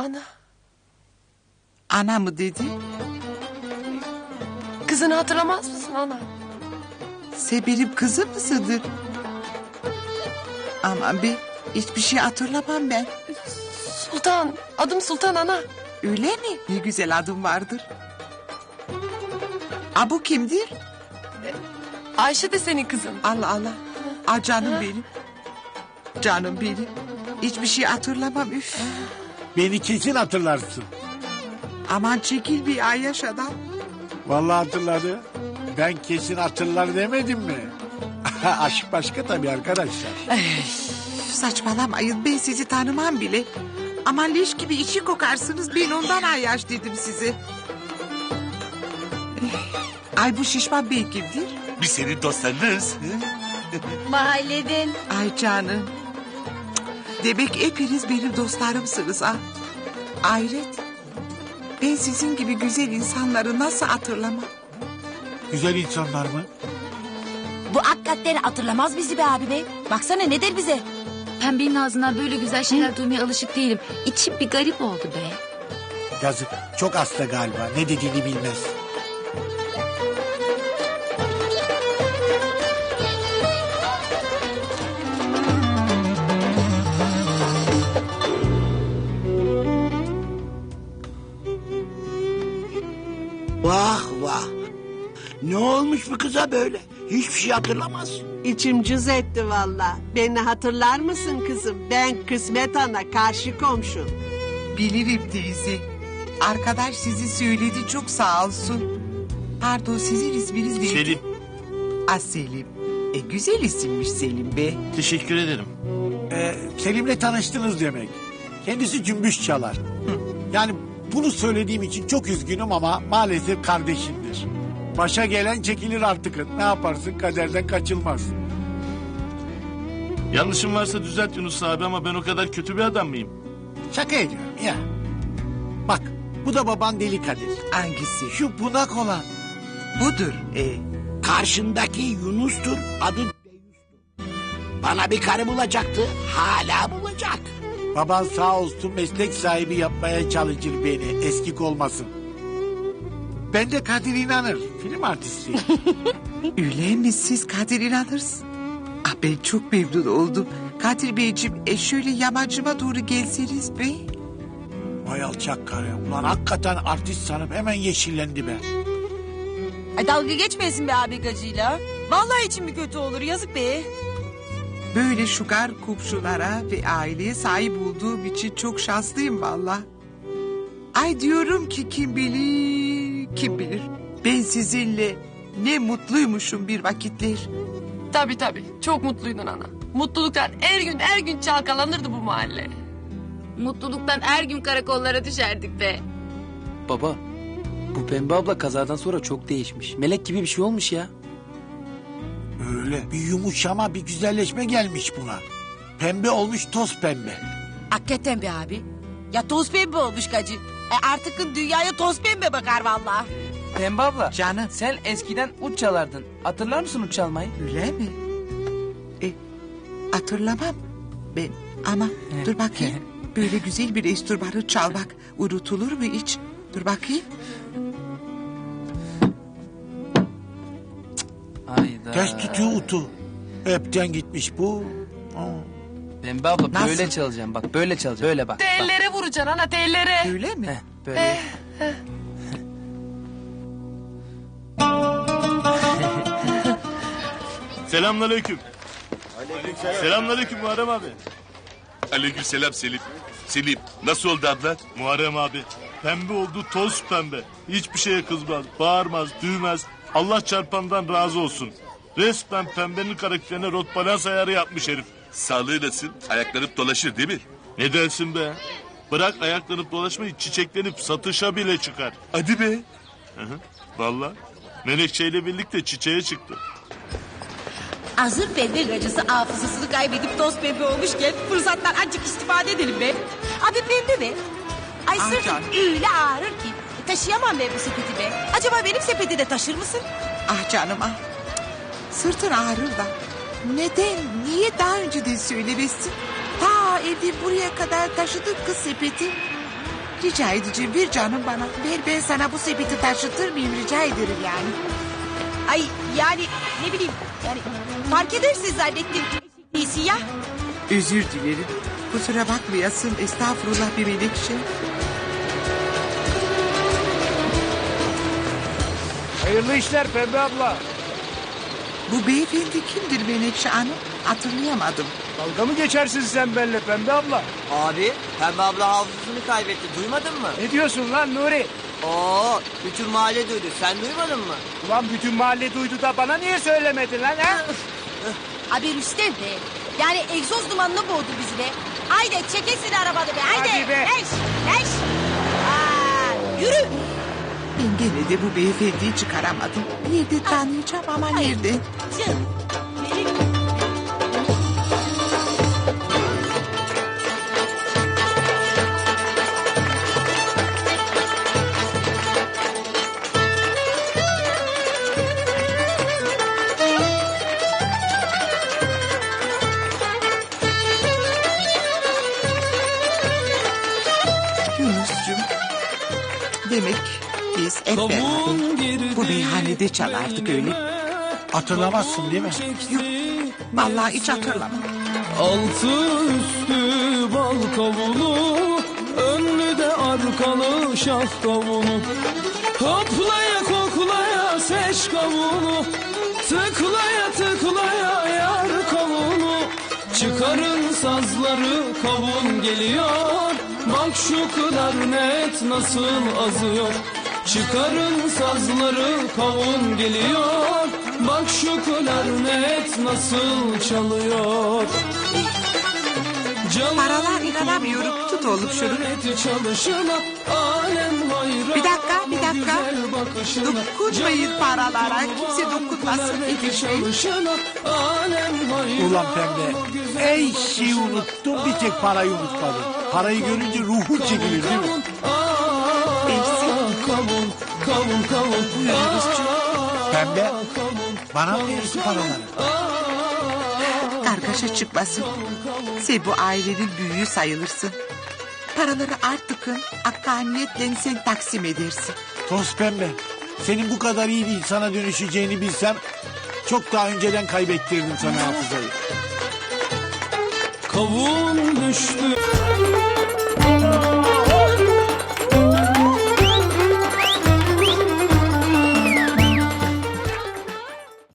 Ana. Ana mı dedi? Kızını hatırlamaz mısın ana? Sen benim kızım mısındır? Aman be hiçbir şey hatırlamam ben. Sultan. Adım Sultan ana. Öyle mi? Ne güzel adım vardır. A bu kimdir? Ayşe de senin kızın. Allah Allah. A canım benim. Canım benim. Hiçbir şey hatırlamam üf. Beni kesin hatırlarsın. Aman çekil bir Ayyaş adam. Vallahi hatırladı. Ben kesin hatırlar demedim mi? Aşk başka tabii arkadaşlar. Üf, Saçmalamayın ben sizi tanımam bile. Aman leş gibi içi kokarsınız ben ondan Ayyaş dedim size. Ay bu şişman bey kimdir? Biz senin dostlarınız. Mahalleden. Ay canım. Demek hepiniz benim dostlarımsınız ha. Ayret. Ben sizin gibi güzel insanları nasıl hatırlamam? Güzel insanlar mı? Bu hakikaten hatırlamaz bizi be abi be. Baksana ne der bize? Pembenin ağzından böyle güzel şeyler duymaya alışık değilim. İçim bir garip oldu be. Yazık. Çok hasta galiba. Ne dediğini bilmez. Ne olmuş bu kıza böyle? Hiçbir şey hatırlamaz. İçim cız etti valla. Beni hatırlar mısın kızım? Ben Kısmet Ana karşı komşun. Bilirim teyze. Arkadaş sizi söyledi çok sağ olsun. Pardon sizin isminiz neydi? Selim. Ah Selim. E, güzel isimmiş Selim be. Teşekkür ederim. Ee, Selim'le tanıştınız demek. Kendisi cümbüş çalar. Yani bunu söylediğim için çok üzgünüm ama maalesef kardeşimdir. Başa gelen çekilir artık. Ne yaparsın kaderden kaçılmaz. Yanlışım varsa düzelt Yunus abi ama ben o kadar kötü bir adam mıyım? Şaka ediyorum ya. Bak bu da baban Deli Kadir. Hangisi? Şu bunak olan. Budur. E, Karşındaki Yunus'tur. Adı Deyus'tur. Bana bir karı bulacaktı. Hala bulacak. Baban sağ olsun meslek sahibi yapmaya çalışır beni. Eskik olmasın. Ben de Kadir inanır. Film artistiyim. öyle mi siz Kadir inanırsın? Ah ben çok memnun oldum. Kadir Beyciğim e şöyle yamacıma doğru gelseniz be. Vay alçak karı. Ulan hakikaten artist sanıp hemen yeşillendi be. Ay dalga geçmeyesin be abi gacıyla. Vallahi içim bir kötü olur yazık be. Böyle şugar komşulara ve aileye sahip olduğum için çok şanslıyım valla. Ay diyorum ki kim bilir, kim bilir. Ben sizinle ne mutluymuşum bir vakitler. Tabii tabii. Çok mutluydun ana. Mutluluktan her gün her gün çalkalanırdı bu mahalle. Mutluluktan her gün karakollara düşerdik be. Baba, bu pembe abla kazadan sonra çok değişmiş. Melek gibi bir şey olmuş ya. Öyle. Bir yumuşama bir güzelleşme gelmiş buna. Pembe olmuş toz pembe. Hakikaten be abi. Ya toz pembe olmuş gacı. E artık dünyaya toz pembe bakar vallahi. Pembe abla, Canım. sen eskiden uç çalardın. Hatırlar mısın uç çalmayı? Öyle mi? E, hatırlamam ben ama dur bakayım. Böyle güzel bir enstrümanı çalmak unutulur mu hiç? Dur bakayım. Hayda. Ters tutuyor utu. Hepten gitmiş bu. Aa. Pembe abla Nasıl? böyle çalacağım bak böyle çalacağım. Böyle bak. bak. Tellere vuracaksın ana tellere. Öyle mi? Heh, böyle. Selamünaleyküm. Selamünaleyküm Muharrem abi. Aleykümselam Selim. Selim nasıl oldu abla? Muharrem abi. Pembe oldu toz pembe. Hiçbir şeye kızmaz, bağırmaz, düğmez. Allah çarpandan razı olsun. Resmen pembenin karakterine rot balans ayarı yapmış herif. Sağlığı nasıl? Ayaklanıp dolaşır değil mi? Ne dersin be? Bırak ayaklanıp dolaşmayı çiçeklenip satışa bile çıkar. Hadi be. Vallahi Menekşe'yle birlikte çiçeğe çıktı. Hazır pembe gacısı hafızasını kaybedip toz pembe olmuşken fırsattan azıcık istifade edelim be. Abi pembe be. Ay sırtım öyle ağrır ki. Taşıyamam ben bu sepeti be. Acaba benim sepeti de taşır mısın? Ah canım ah. Sırtın ağrır da. Neden? Niye daha önceden söylemesin? Ta evden buraya kadar taşıdık kız sepeti. Rica edeceğim bir canım bana. Ver ben sana bu sepeti taşıtır mıyım rica ederim yani. Ay yani ne bileyim yani fark edersin zannettim. İyisi ya. Özür dilerim. Kusura bakmayasın estağfurullah bir melekşe. Hayırlı işler Pembe abla. Bu beyefendi kimdir Menekşe Hanım? Hatırlayamadım. Dalga mı geçersin sen benimle Pembe abla? Abi Pembe abla hafızasını kaybetti duymadın mı? Ne diyorsun lan Nuri? Oo bütün mahalle duydu sen duymadın mı? Ulan bütün mahalle duydu da bana niye söylemedin lan ha? Abi Rüstem be. Yani egzoz dumanını boğdu bizi be. Haydi çekilsin arabada be haydi. Hadi be. Leş leş. Aa, yürü. Ben gene de bu beyefendiyi çıkaramadım. Nerede tanıyacağım ama nerede? Yunus'cum. Demek beraber bu meyhanede çalardık öyle. Hatırlamazsın değil mi? Yok. Vallahi hiç hatırlamam. Altı üstü bal kavunu Önlü de arkalı şaf kavunu Hoplaya koklaya seç kavunu Tıklaya tıklaya yar kavunu Çıkarın sazları kavun geliyor Bak şu klarnet nasıl azıyor Çıkarın sazları kavun geliyor Bak şu klarnet nasıl çalıyor Canım Paralar inanamıyorum. Tut oğlum şunu. çalışına alem hayran Bir dakika, bir dakika. Dokunmayın paralara. Kimse dokunmasın. şey. çalışına alem hayran Ulan pembe. Ey şeyi unuttum bir tek parayı unutmadım. Parayı görünce ruhun çekilir değil mi? Kavun, kavun, kavun. Pembe bana mı verirsin paraları? Kargaşa çıkmasın. Sen bu ailenin büyüğü sayılırsın. Paraları artıkın akkaniyetle sen taksim edersin. Toz pembe. Senin bu kadar iyi bir insana dönüşeceğini bilsem çok daha önceden kaybettirdim sana hafızayı. Kavun düştü